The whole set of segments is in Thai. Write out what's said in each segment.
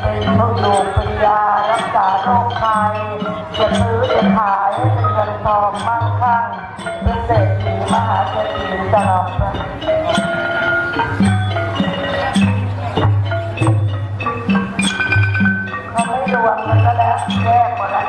เป็นทุกอยู่เป็นยารักษาโรคภัยจะซื้อจะขายให้เป็นเงินทองมั่งคั่งเป็นเศรษฐีมหาเศรษฐีตลอดไปเขาไม่รวมมันก็แล้วแยกหมดแล้ว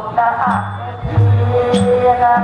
ดนะเทียน